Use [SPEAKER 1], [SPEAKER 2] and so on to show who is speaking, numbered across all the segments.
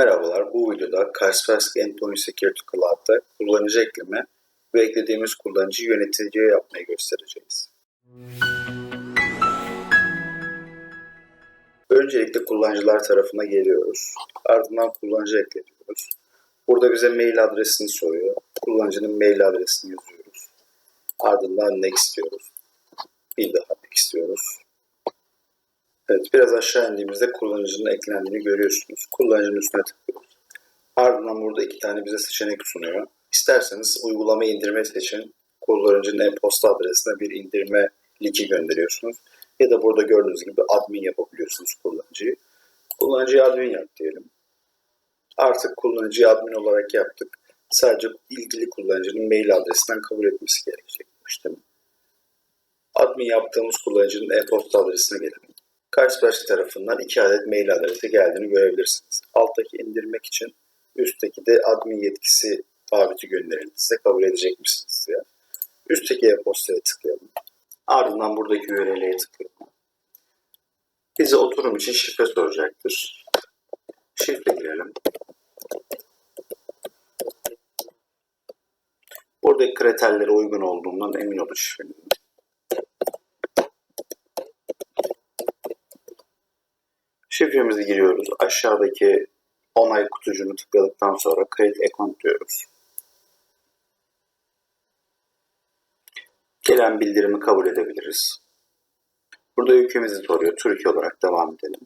[SPEAKER 1] Merhabalar, bu videoda Kaspersky Endpoint Security Cloud'da kullanıcı ekleme ve eklediğimiz kullanıcı yönetici yapmayı göstereceğiz. Öncelikle kullanıcılar tarafına geliyoruz. Ardından kullanıcı ekliyoruz. Burada bize mail adresini soruyor. Kullanıcının mail adresini yazıyoruz. Ardından next diyoruz. Bir daha next diyoruz. Evet, biraz aşağı indiğimizde kullanıcının eklendiğini görüyorsunuz. Kullanıcının üstüne tıklıyoruz. Ardından burada iki tane bize seçenek sunuyor. İsterseniz uygulamayı indirme seçin. Kullanıcının e-posta adresine bir indirme linki gönderiyorsunuz. Ya da burada gördüğünüz gibi admin yapabiliyorsunuz kullanıcıyı. Kullanıcıyı admin yap diyelim. Artık kullanıcıyı admin olarak yaptık. Sadece ilgili kullanıcının mail adresinden kabul etmesi gerekecek bu işlemi. Admin yaptığımız kullanıcının e-posta adresine gelelim. Kaspersky tarafından iki adet mail adresi geldiğini görebilirsiniz. Alttaki indirmek için üstteki de admin yetkisi taahhütü gönderildi. Size kabul edecek misiniz diye. Üstteki e-postaya tıklayalım. Ardından buradaki URL'ye tıklayalım. Bize oturum için şifre soracaktır. Şifre girelim. Buradaki kriterlere uygun olduğundan emin olun şifrenin. Şifremizi giriyoruz. Aşağıdaki onay kutucuğunu tıkladıktan sonra Create Account diyoruz. Gelen bildirimi kabul edebiliriz. Burada ülkemizi soruyor. Türkiye olarak devam edelim.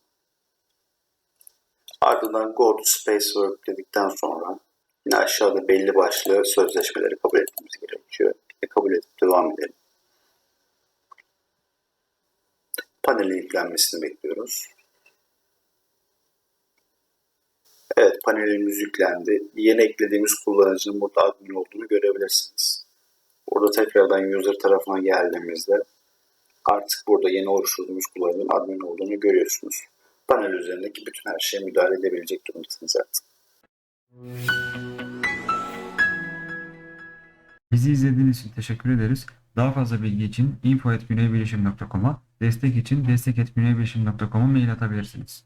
[SPEAKER 1] Ardından Go to Space Work dedikten sonra yine aşağıda belli başlı sözleşmeleri kabul etmemiz gerekiyor. Ve kabul edip devam edelim. Panelin yüklenmesini bekliyoruz. Evet panelimiz yüklendi. Yeni eklediğimiz kullanıcının burada admin olduğunu görebilirsiniz. Burada tekrardan user tarafına geldiğimizde artık burada yeni oluşturduğumuz kullanıcının admin olduğunu görüyorsunuz. Panel üzerindeki bütün her şeye müdahale edebilecek durumdasınız artık.
[SPEAKER 2] Bizi izlediğiniz için teşekkür ederiz. Daha fazla bilgi için info.güneybilişim.com'a, destek için destek.güneybilişim.com'a mail atabilirsiniz.